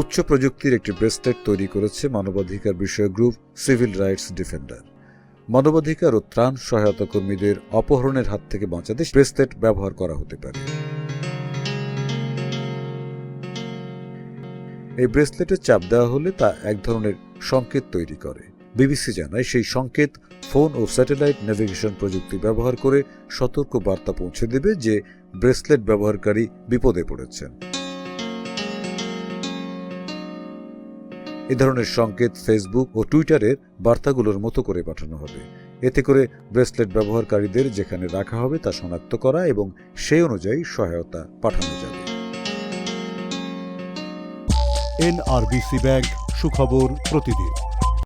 উচ্চ প্রযুক্তির একটি ব্রেসলেট তৈরি করেছে মানবাধিকার বিষয়ক গ্রুপ সিভিল রাইটস ডিফেন্ডার। মানবাধিকার ও ত্রাণ সহায়তা কর্মীদের অপহরণের হাত থেকে বাঁচাতে ব্রেসলেট ব্যবহার করা হতে পারে। এই ব্রেসলেটে চাপ দেওয়া হলে তা এক ধরনের সংকেত তৈরি করে। বিবিসি জানায় সেই সংকেত ফোন ও স্যাটেলাইট নেভিগেশন প্রযুক্তি ব্যবহার করে সতর্ক বার্তা পৌঁছে দেবে যে ব্রেসলেট ব্যবহারকারী বিপদে পড়েছেন। এ ধরনের সংকেত ফেসবুক ও টুইটারের বার্তাগুলোর মতো করে পাঠানো হবে। এতে করে ব্রেসলেট ব্যবহারকারীদের যেখানে রাখা হবে তা শনাক্ত করা এবং সেই অনুযায়ী সহায়তা পাঠানো যাবে। এনআরবিসি ব্যাংক সুখবর প্রতিদিন।